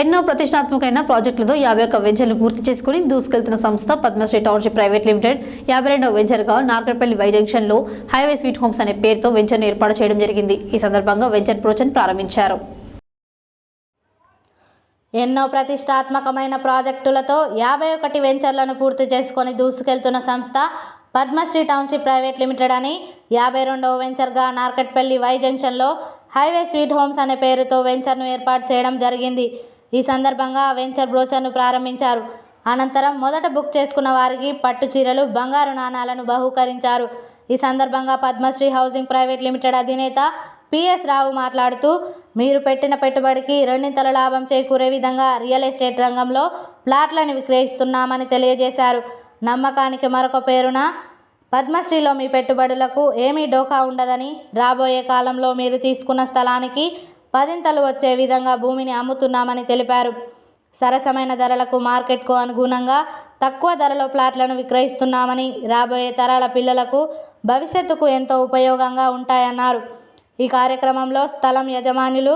ఎన్నో ప్రతిష్టాత్మకమైన ప్రాజెక్టులతో యాభై ఒక్క వెంచర్లు పూర్తి చేసుకుని దూసుకెళ్తున్న సంస్థ పద్మశ్రీ టౌన్షిప్ ప్రైవేట్ లిమిటెడ్. యాభై రెండవ వెంచర్గా నార్కట్పల్లి వై జంక్షన్లో హైవే స్వీట్ హోమ్స్ అనే పేరుతో వెంచర్ను ఏర్పాటు చేయడం జరిగింది. ఈ సందర్భంగా వెంచర్ ప్రోచన్ ప్రారంభించారు. ఎన్నో ప్రతిష్టాత్మకమైన ప్రాజెక్టులతో యాభై ఒకటి వెంచర్లను పూర్తి చేసుకొని దూసుకెళ్తున్న సంస్థ పద్మశ్రీ టౌన్షిప్ ప్రైవేట్ లిమిటెడ్ అని యాభై రెండవ వెంచర్గా నార్కట్పల్లి వై జంక్షన్లో హైవే స్వీట్ హోమ్స్ అనే పేరుతో వెంచర్ను ఏర్పాటు చేయడం జరిగింది. ఈ సందర్భంగా వెంచర్ బ్రోచర్ను ప్రారంభించారు. అనంతరం మొదట బుక్ చేసుకున్న వారికి పట్టు చీరలు బంగారు నాణాలను బహూకరించారు. ఈ సందర్భంగా పద్మశ్రీ హౌసింగ్ ప్రైవేట్ లిమిటెడ్ అధినేత పిఎస్ రావు మాట్లాడుతూ మీరు పెట్టిన పెట్టుబడికి రెండింతల లాభం చేకూరే విధంగా రియల్ ఎస్టేట్ రంగంలో ప్లాట్లను విక్రయిస్తున్నామని తెలియజేశారు. నమ్మకానికి మరొక పేరున పద్మశ్రీలో మీ పెట్టుబడులకు ఏమీ డోకా ఉండదని రాబోయే కాలంలో మీరు తీసుకున్న స్థలానికి పదింతలు వచ్చే విధంగా భూమిని అమ్ముతున్నామని తెలిపారు. సరసమైన ధరలకు మార్కెట్కు అనుగుణంగా తక్కువ ధరలో ప్లాట్లను విక్రయిస్తున్నామని రాబోయే తరాల పిల్లలకు భవిష్యత్తుకు ఎంతో ఉపయోగంగా ఉంటాయన్నారు. ఈ కార్యక్రమంలో స్థలం యజమానులు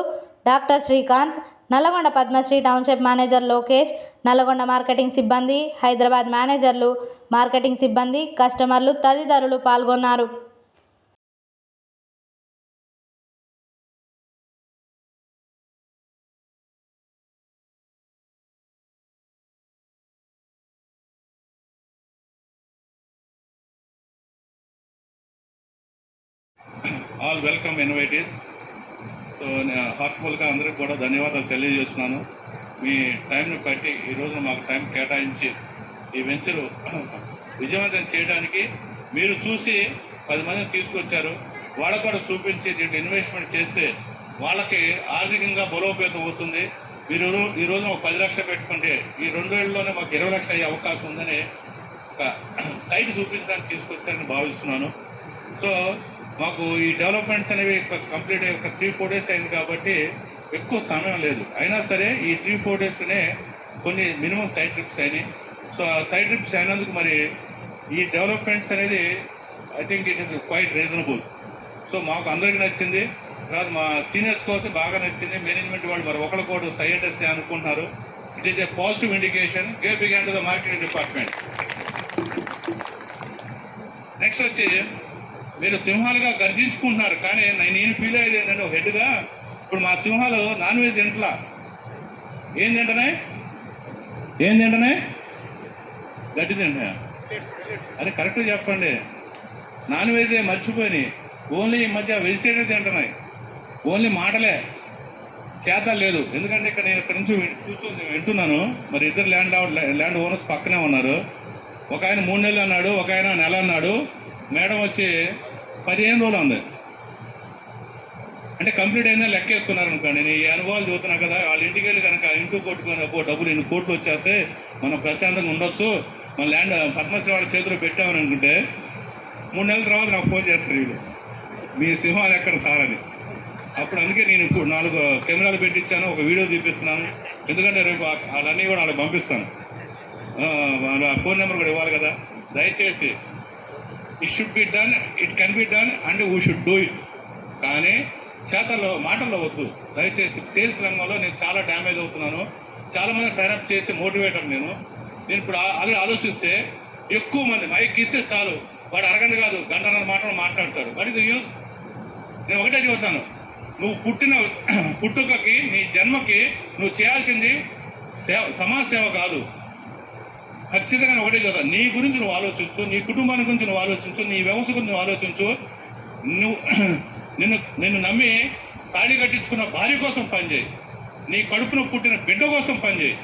doctor Srikanth Nalgonda Padmasri township manager Lokesh Nalgonda marketing సిబ్బంది హైదరాబాద్ మేనేజర్లు మార్కెటింగ్ సిబ్బంది కస్టమర్లు తదితరులు పాల్గొన్నారు. ఆల్ వెల్కమ్ ఇన్వైటీస్ సో హార్ట్ఫుల్గా అందరికి కూడా ధన్యవాదాలు తెలియజేస్తున్నాను. మీ టైంను బట్టి ఈరోజు మాకు టైం కేటాయించి ఈ వెంచర్ విజయవంతం చేయడానికి మీరు చూసి పది మందిని తీసుకొచ్చారు. వాళ్ళకు కూడా చూపించి దీంట్లో ఇన్వెస్ట్మెంట్ చేస్తే వాళ్ళకి ఆర్థికంగా బలోపేతం అవుతుంది. మీరు ఈ రోజు ఒక పది లక్షలు పెట్టుకుంటే ఈ రెండు ఏళ్ళలోనే మాకు ఇరవై లక్షలు అయ్యే అవకాశం ఉందని ఒక సైట్ చూపించడానికి తీసుకొచ్చారని భావిస్తున్నాను. సో మాకు ఈ డెవలప్మెంట్స్ అనేవి కంప్లీట్ అయ్యి ఒక త్రీ ఫోర్ డేస్ అయింది కాబట్టి ఎక్కువ సమయం లేదు. అయినా సరే ఈ త్రీ ఫోర్ డేస్నే కొన్ని మినిమం సైడ్ ట్రిప్స్ అయినాయి. సో ఆ సైడ్ ట్రిప్స్ అయినందుకు మరి ఈ డెవలప్మెంట్స్ అనేది I think it is quite reasonable so మాకు అందరికి నచ్చింది. తర్వాత మా సీనియర్స్కి అయితే బాగా నచ్చింది. మేనేజ్మెంట్ వాళ్ళు మరి ఒకరికోడు సైఎంటిస్ట్ అనుకుంటున్నారు. It is a positive indication gay began to the marketing department next వచ్చి మీరు సింహాలుగా గర్జించుకుంటున్నారు. కానీ నేను నేను ఫీల్ అయ్యేది ఏంటంటే ఒక హెడ్గా ఇప్పుడు మా సింహాలు నాన్ వెజ్ తింటలా. ఏం తింటనే? ఏం తింటనే? గడ్డి తింటా అది కరెక్ట్గా చెప్పండి. నాన్ వెజ్ మర్చిపోయి ఓన్లీ ఈ మధ్య వెజిటేరియన్ తింటున్నాయి. ఓన్లీ మాటలే. చేత లేదు. ఎందుకంటే ఇక్కడ నేను ఇక్కడ నుంచి కూర్చొని వింటున్నాను. మరి ఇద్దరు ల్యాండ్ ల్యాండ్ ఓనర్స్ పక్కనే ఉన్నారు. ఒక ఆయన మూడు నెలలు అన్నాడు ఒక ఆయన నెల అన్నాడు. మేడం వచ్చి పదిహేను రోజులు ఉంది. అంటే కంప్లీట్ అయిందని లెక్కేసుకున్నారు అనుకోండి. నేను ఈ అనుభవాలు చూస్తున్నా కదా వాళ్ళ ఇంటికి వెళ్ళి కనుక ఇంటూ కొట్టుకొని ఒక డబ్బులు ఎన్ని కోట్లు వచ్చేస్తే మనం ప్రశాంతంగా ఉండొచ్చు. మన ల్యాండ్ పద్మశ్రీ వాళ్ళ చేతిలో పెట్టామని అనుకుంటే మూడు నెలల తర్వాత నాకు ఫోన్ చేస్తారు వీళ్ళు. మీ సింహాలు ఎక్కడ సార్ అని. అప్పుడు అందుకే నేను ఇప్పుడు నాలుగు కెమెరాలు పెట్టించాను ఒక వీడియో తీపిస్తున్నాను. ఎందుకంటే రేపు వాళ్ళన్నీ కూడా వాళ్ళకి పంపిస్తాను. వాళ్ళ ఫోన్ నెంబర్ కూడా ఇవ్వాలి కదా. దయచేసి it should be done it can be done and we should do it కానీ చేతల్లో మాటల్లో వద్దు. దయచేసి సేల్స్ రంగంలో నేను చాలా డ్యామేజ్ అవుతున్నాను. చాలా మంది ట్రైనప్ చేసి మోటివేటర్ నేను. నేను ఇప్పుడు ఆల్రెడీ ఆలోచిస్తే ఎక్కువ మంది మైక్ ఇస్తే చాలు. వాడు అరగంట కాదు గంటన్నర మాటలు మాట్లాడతాడు. వాట్ ఇస్ యూస్ నేను ఒకటే చెబుతాను. నువ్వు పుట్టిన పుట్టుకకి నీ జన్మకి నువ్వు చేయాల్సింది సేవ సమాజ సేవ కాదు. ఖచ్చితంగా ఒకటే చదువు నీ గురించి నువ్వు ఆలోచించు నీ కుటుంబాన్ని గురించి నువ్వు ఆలోచించు నీ వ్యవస్థ గురించి నువ్వు ఆలోచించు. నువ్వు నిన్ను నిన్ను నమ్మి తాళి కట్టించుకున్న భార్య కోసం పనిచేయి. నీ కడుపున పుట్టిన బిడ్డ కోసం పనిచేయి.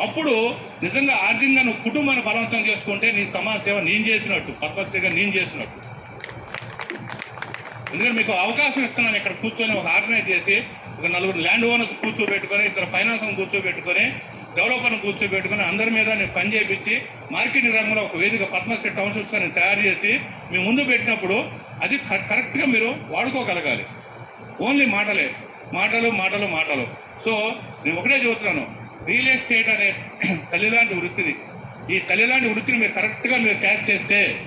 అప్పుడు నిజంగా ఆర్థికంగా నువ్వు కుటుంబాన్ని బలవంతం చేసుకుంటే నీ సమాజ సేవ నేను చేసినట్టు పద్మశ్రీగా నేను చేసినట్టు. ఎందుకంటే మీకు అవకాశం ఇస్తున్నాను ఇక్కడ కూర్చొని ఒక ఆర్గనైజ్ చేసి ఒక నలుగురు ల్యాండ్ ఓనర్స్ కూర్చోబెట్టుకొని ఇద్దరు ఫైనాన్స్ కూర్చోబెట్టుకొని డెవలపర్ను కూర్చోబెట్టుకుని అందరి మీద నేను పని చేయించి మార్కెటింగ్ రంగంలో ఒక వేదిక పద్మశ్రీ టౌన్షిప్స్ అని తయారు చేసి మీ ముందు పెట్టినప్పుడు అది క- కరెక్ట్గా మీరు వాడుకోగలగాలి. ఓన్లీ మాటలే. మాటలు మాటలు మాటలు. సో నేను ఒకటే చెబుతున్నాను. రియల్ ఎస్టేట్ అనే తల్లిలాంటి వృత్తిది. ఈ తల్లిలాంటి వృత్తిని మీరు కరెక్ట్గా మీరు క్యాచ్ చేస్తే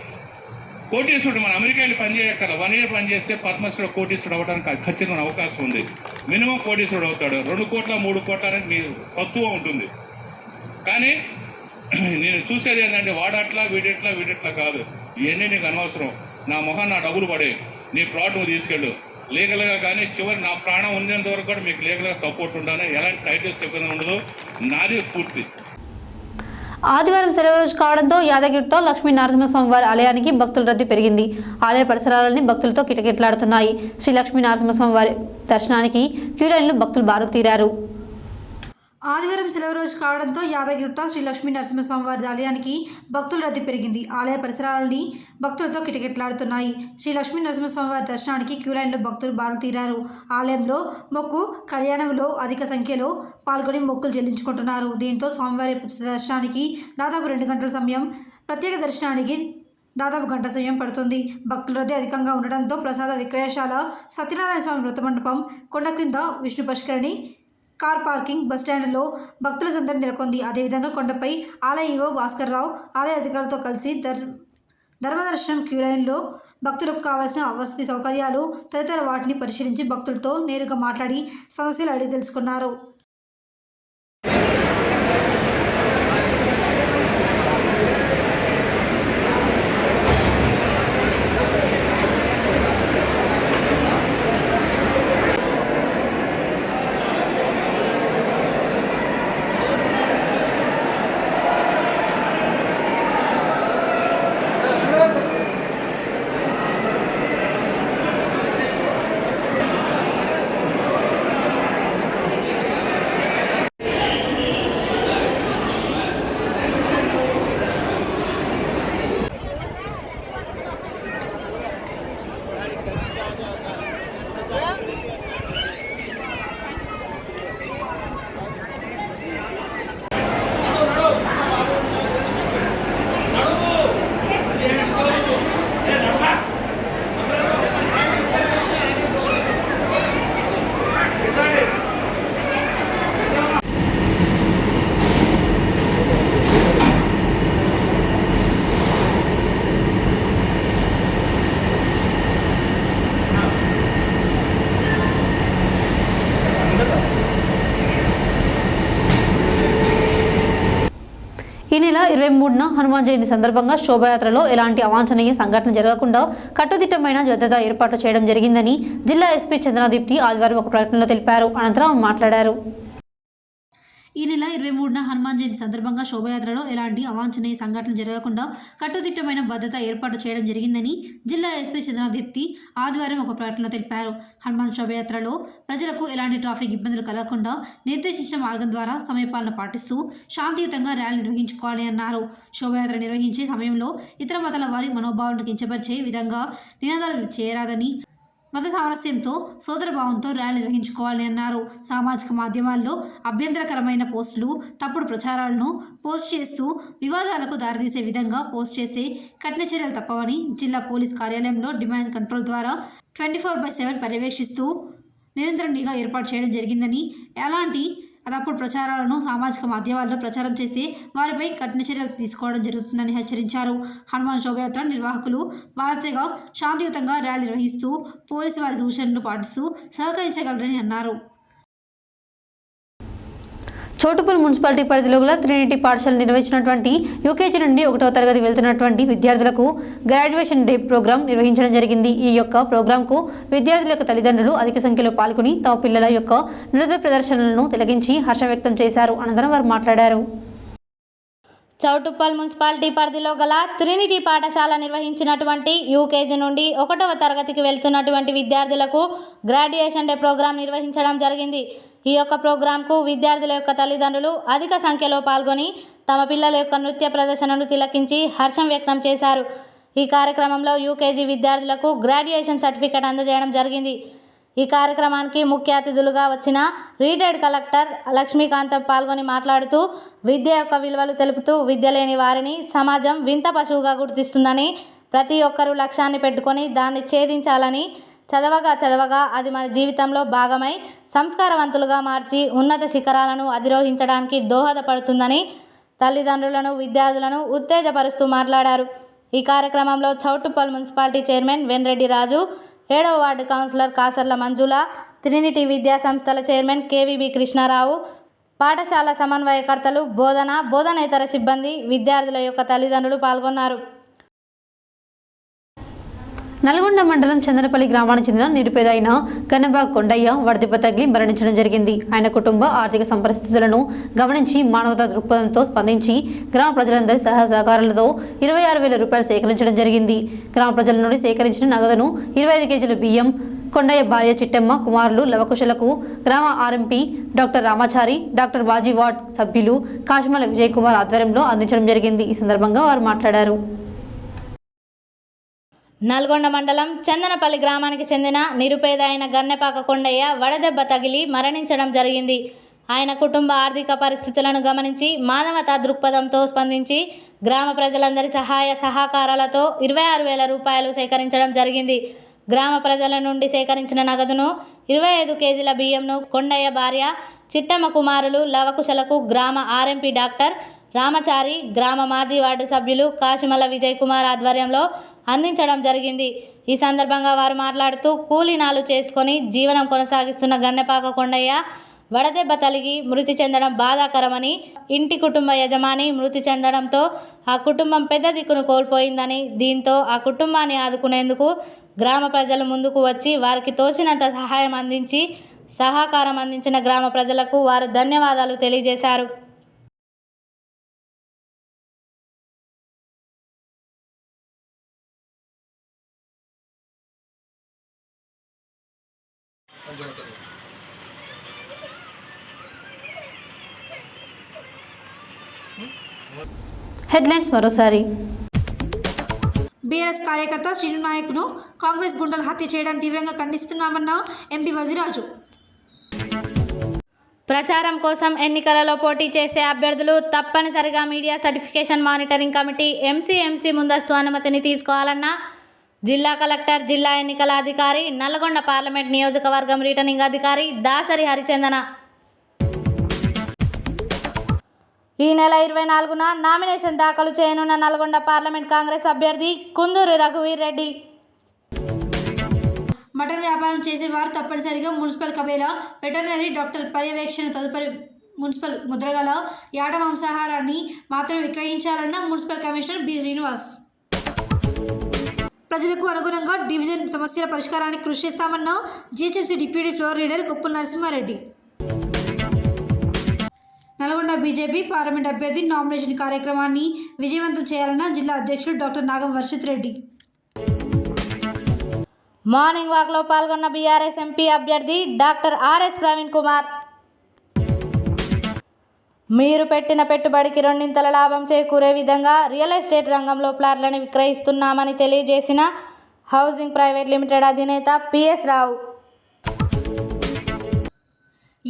కోటీశ్వరుడు మన అమెరికా వెళ్ళి పని వన్ ఇయర్ పనిచేస్తే పద్మశ్రీ కోటీశ్వరుడు అవ్వడానికి ఖచ్చితంగా అవకాశం ఉంది. మినిమం కోటీశ్వరుడు అవుతాడు. రెండు కోట్ల మూడు కోట్ల అనేది మీ సత్తువ ఉంటుంది. కానీ నేను చూసేది ఏంటంటే వాడట్లా వీడెట్లా వీడెట్లా కాదు. ఇవన్నీ నీకు అనవసరం. నా మొహం నా డబ్బులు పడే. నీ ప్లాట్ నువ్వు తీసుకెళ్ళు. లీగల్గా కానీ చివరి నా ప్రాణం ఉన్నంత వరకు కూడా మీకు లీగల్గా సపోర్ట్ ఉండాలి. ఎలాంటి టైటిల్స్ ఇబ్బంది ఉండదు. నాది పూర్తి. ఆదివారం సెలవు రోజు కావడంతో యాదగిరిలో లక్ష్మీ నరసింహస్వామి వారి ఆలయానికి భక్తుల రద్దీ పెరిగింది. ఆలయ పరిసరాలన్నీ భక్తులతో కిటకిటలాడుతున్నాయి. శ్రీ లక్ష్మీ నరసింహస్వామి వారి దర్శనానికి క్యూలైన్లు భక్తులు బారు తీరారు. ఆదివారం సెలవు రోజు కావడంతో యాదగిరిట శ్రీ లక్ష్మీ నరసింహస్వామి వారి ఆలయానికి భక్తుల రద్దీ పెరిగింది. ఆలయ పరిసరాలని భక్తులతో కిటకిటలాడుతున్నాయి. శ్రీ లక్ష్మీ నరసింహస్వామి వారి దర్శనానికి క్యూ లైన్లో భక్తులు బారులు తీరారు. ఆలయంలో మొక్కు కళ్యాణంలో అధిక సంఖ్యలో పాల్గొని మొక్కులు చెల్లించుకుంటున్నారు. దీంతో స్వామివారి దర్శనానికి దాదాపు రెండు గంటల సమయం ప్రత్యేక దర్శనానికి దాదాపు గంట సమయం పడుతుంది. భక్తుల రద్దీ అధికంగా ఉండడంతో ప్రసాద విక్రయశాల సత్యనారాయణ స్వామి వ్రత మండపం కొండ క్రింద విష్ణు పుష్కరిణి కార్ పార్కింగ్ బస్టాండ్లో భక్తుల సందడి నెలకొంది. అదేవిధంగా కొండపై ఆలయ ఈవో భాస్కర్ రావు ఆలయ అధికారులతో కలిసి దర్ ధర్మదర్శనం క్యూ లైన్లో భక్తులకు కావాల్సిన వసతి సౌకర్యాలు తదితర వాటిని పరిశీలించి భక్తులతో నేరుగా మాట్లాడి సమస్యలు అడిగి తెలుసుకున్నారు. ఈ నెల ఇరవై మూడున హనుమాన్ జయంతి సందర్భంగా శోభాయాత్రలో ఎలాంటి అవాంఛనీయ సంఘటన జరగకుండా కట్టుదిట్టమైన భద్రత ఏర్పాటు చేయడం జరిగిందని జిల్లా ఎస్పీ చంద్రదీప్తి ఆదివారం ఒక ప్రకటనలో తెలిపారు. అనంతరం మాట్లాడారు. ఈ నెల ఇరవై మూడున హనుమాన్ జయంతి సందర్భంగా శోభయాత్రలో ఎలాంటి అవాంఛనీయ సంఘటనలు జరగకుండా కట్టుదిట్టమైన భద్రత ఏర్పాటు చేయడం జరిగిందని జిల్లా ఎస్పీ చంద్రదీప్తి ఆదివారం ఒక ప్రకటనలో తెలిపారు. హనుమాన్ శోభయాత్రలో ప్రజలకు ఎలాంటి ట్రాఫిక్ ఇబ్బందులు కలగకుండా నిర్దేశించిన మార్గం ద్వారా సమయపాలన పాటిస్తూ శాంతియుతంగా ర్యాలీ నిర్వహించుకోవాలని అన్నారు. శోభయాత్ర నిర్వహించే సమయంలో ఇతర మతాల వారి మనోభావాలను కించపరిచే విధంగా నినాదాలు చేయరాదని మత సామరస్యంతో సోదరభావంతో ర్యాలీ నిర్వహించుకోవాలని అన్నారు. సామాజిక మాధ్యమాల్లో అభ్యంతరకరమైన పోస్టులు తప్పుడు ప్రచారాలను పోస్ట్ చేస్తూ వివాదాలకు దారితీసే విధంగా పోస్ట్ చేస్తే కఠిన చర్యలు తప్పవని జిల్లా పోలీస్ కార్యాలయంలో డిమాండ్ కంట్రోల్ ద్వారా ట్వంటీ ఫోర్ బై సెవెన్ పర్యవేక్షిస్తూ నిరంతరం నిఘా ఏర్పాటు చేయడం జరిగిందని ఎలాంటి అదప్పుడు ప్రచారాలను సామాజిక మాధ్యమాల్లో ప్రచారం చేస్తే వారిపై కఠిన చర్యలు తీసుకోవడం జరుగుతుందని హెచ్చరించారు. హనుమాన్ శోభయాత్ర నిర్వాహకులు బాధ్యతగా శాంతియుతంగా ర్యాలీ నిర్వహిస్తూ పోలీసు వారి సూచనలు పాటిస్తూ సహకరించగలరని అన్నారు. చోటుపల్ మున్సిపాలిటీ పరిధిలో గల త్రినిటీ పాఠశాల నిర్వహించినటువంటి యూకేజీ నుండి ఒకటవ తరగతి వెళ్తున్నటువంటి విద్యార్థులకు గ్రాడ్యుయేషన్ డే ప్రోగ్రాం నిర్వహించడం జరిగింది. ఈ యొక్క ప్రోగ్రాంకు విద్యార్థుల యొక్క తల్లిదండ్రులు అధిక సంఖ్యలో పాల్గొని తమ పిల్లల యొక్క నృత్య ప్రదర్శనలను తిలగించి హర్షం వ్యక్తం చేశారు. అనంతరం వారు మాట్లాడారు. చౌటుప్పల్ మున్సిపాలిటీ పరిధిలో గల త్రినిటీ పాఠశాల నిర్వహించినటువంటి యూకేజీ నుండి ఒకటవ తరగతికి వెళ్తున్నటువంటి విద్యార్థులకు గ్రాడ్యుయేషన్ డే ప్రోగ్రాం నిర్వహించడం జరిగింది. ఈ యొక్క ప్రోగ్రాంకు విద్యార్థుల యొక్క తల్లిదండ్రులు అధిక సంఖ్యలో పాల్గొని తమ పిల్లల యొక్క నృత్య ప్రదర్శనను తిలకించి హర్షం వ్యక్తం చేశారు. ఈ కార్యక్రమంలో యూకేజీ విద్యార్థులకు గ్రాడ్యుయేషన్ సర్టిఫికేట్ అందజేయడం జరిగింది. ఈ కార్యక్రమానికి ముఖ్య అతిథులుగా వచ్చిన రీటైర్డ్ కలెక్టర్ లక్ష్మీకాంతం పాల్గొని మాట్లాడుతూ విద్య యొక్క విలువలు తెలుపుతూ విద్య లేని వారిని సమాజం వింత పశువుగా గుర్తిస్తుందని ప్రతి ఒక్కరూ లక్ష్యాన్ని పెట్టుకొని దాన్ని ఛేదించాలని చదవగా చదవగా అది మన జీవితంలో భాగమై సంస్కారవంతులుగా మార్చి ఉన్నత శిఖరాలను అధిరోహించడానికి దోహదపడుతుందని తల్లిదండ్రులను విద్యార్థులను ఉత్తేజపరుస్తూ మాట్లాడారు. ఈ కార్యక్రమంలో చౌటుప్పల్ మున్సిపాలిటీ చైర్మన్ వెన్రెడ్డి రాజు ఏడవ ward councillor Kasarla Manjula Trinity Vidya సంస్థల చైర్మన్ కేవీబీ కృష్ణారావు పాఠశాల సమన్వయకర్తలు బోధన బోధనేతర సిబ్బంది విద్యార్థుల యొక్క తల్లిదండ్రులు పాల్గొన్నారు. నల్గొండ మండలం చంద్రపల్లి గ్రామానికి చెందిన నిరుపేద అయిన కన్నబాగ్ కొండయ్య వడదెబ్బ తగిలి మరణించడం జరిగింది. ఆయన కుటుంబ ఆర్థిక సంపరిస్థితులను గమనించి మానవతా దృక్పథంతో స్పందించి గ్రామ ప్రజలందరి సహాయ సహకారాలతో ఇరవై ఆరు వేల రూపాయలు సేకరించడం జరిగింది. గ్రామ ప్రజల నుండి సేకరించిన నగదును ఇరవై ఐదు కేజీల బియ్యం కొండయ్య భార్య చిట్టమ్మ కుమారులు లవకుశలకు గ్రామ RMP doctor Ramachari doctor Baji ward సభ్యులు కాశమల విజయ్ కుమార్ ఆధ్వర్యంలో అందించడం జరిగింది. ఈ సందర్భంగా వారు మాట్లాడారు. నల్గొండ మండలం చందనపల్లి గ్రామానికి చెందిన నిరుపేద అయిన గన్నెపాక కొండయ్య వడదెబ్బ తగిలి మరణించడం జరిగింది. ఆయన కుటుంబ ఆర్థిక పరిస్థితులను గమనించి మానవతా దృక్పథంతో స్పందించి గ్రామ ప్రజలందరి సహాయ సహకారాలతో ఇరవై ఆరు వేల రూపాయలు సేకరించడం జరిగింది. గ్రామ ప్రజల నుండి సేకరించిన నగదును ఇరవై ఐదు కేజీల బియ్యంను కొండయ్య భార్య చిట్టమ్మ కుమారులు లవకుశలకు గ్రామ ఆర్ఎంపీ డాక్టర్ రామచారి గ్రామ మాజీ వార్డు సభ్యులు కాశిమల విజయ్ కుమార్ ఆధ్వర్యంలో అందించడం జరిగింది. ఈ సందర్భంగా వారు మాట్లాడుతూ కూలీనాలు చేసుకొని జీవనం కొనసాగిస్తున్న గన్నెపాక కొండయ్య వడదెబ్బ తలిగి మృతి చెందడం బాధాకరమని ఇంటి కుటుంబ యజమాని మృతి చెందడంతో ఆ కుటుంబం పెద్ద దిక్కును కోల్పోయిందని దీంతో ఆ కుటుంబాన్ని ఆదుకునేందుకు గ్రామ ప్రజలు ముందుకు వచ్చి వారికి తోచినంత సహాయం అందించి సహకారం అందించిన గ్రామ ప్రజలకు వారు ధన్యవాదాలు తెలియజేశారు. హెడ్లైన్స్ మరోసారి. బీఆర్ఎస్ కార్యకర్త శ్రీను నాయక్ను కాంగ్రెస్ గుండెలు హత్య చేయడానికి తీవ్రంగా ఖండిస్తున్నామన్న ఎంపీ వజిరాజు. ప్రచారం కోసం ఎన్నికలలో పోటీ చేసే అభ్యర్థులు తప్పనిసరిగా media certification monitoring committee MCMC ముందస్తు అనుమతిని తీసుకోవాలన్న జిల్లా కలెక్టర్ జిల్లా ఎన్నికల అధికారి నల్గొండ పార్లమెంట్ నియోజకవర్గం రిటర్నింగ్ అధికారి దాసరి హరిచందన ఈ నెల ఇరవై నాలుగున నామినేషన్ దాఖలు చేయనున్న నల్గొండ పార్లమెంట్ కాంగ్రెస్ అభ్యర్థి కుందూరు రఘువీర్ రెడ్డి. మటన్ వ్యాపారం చేసేవారు తప్పనిసరిగా మున్సిపల్ కబేలా వెటర్నరీ డాక్టర్ పర్యవేక్షణ తదుపరి మున్సిపల్ ముద్రగల యాట మాంసాహారాన్ని మాత్రమే విక్రయించాలన్న మున్సిపల్ కమిషనర్ బి. శ్రీనివాస్. ప్రజలకు అనుగుణంగా డివిజన్ సమస్యల పరిష్కారానికి కృషి చేస్తామన్న GHMC deputy floor leader Koppula Narasimha Reddy. Nalgonda BJP parliament అభ్యర్థి నామినేషన్ కార్యక్రమాన్ని విజయవంతం చేయాలన్న జిల్లా అధ్యక్షుడు డాక్టర్ నాగం వర్షిత్ రెడ్డి. మార్నింగ్ వాక్లో పాల్గొన్న బీఆర్ఎస్ ఎంపీ అభ్యర్థి డాక్టర్ ఆర్ఎస్ ప్రవీణ్ కుమార్. మీరు పెట్టిన పెట్టుబడికి రెండింతల లాభం చేకూరే విధంగా రియల్ ఎస్టేట్ రంగంలో ప్లాట్లను విక్రయిస్తున్నామని తెలియజేసిన హౌసింగ్ ప్రైవేట్ లిమిటెడ్ అధినేత పిఎస్ రావు.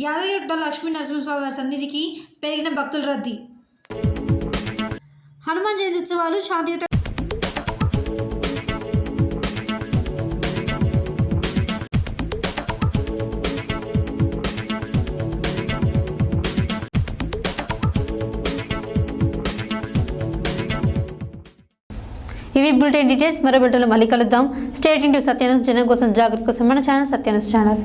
యాదగిరిగుట్ట లక్ష్మీ నరసింహస్వామి సన్నిధికి పెరిగిన భక్తుల రద్దీ. హనుమాన్ జయంతి ఉత్సవాలు శాంతియుత ఇవి బులెటిన్ డీటెయిల్స్. మరో బిడ్డలు మళ్ళీ కలుద్దాం. స్టేట్ ఇంటూ సత్యానస్ జనం కోసం జాగ్రత్త కోసం మన ఛానల్ సత్యానస్ ఛానల్.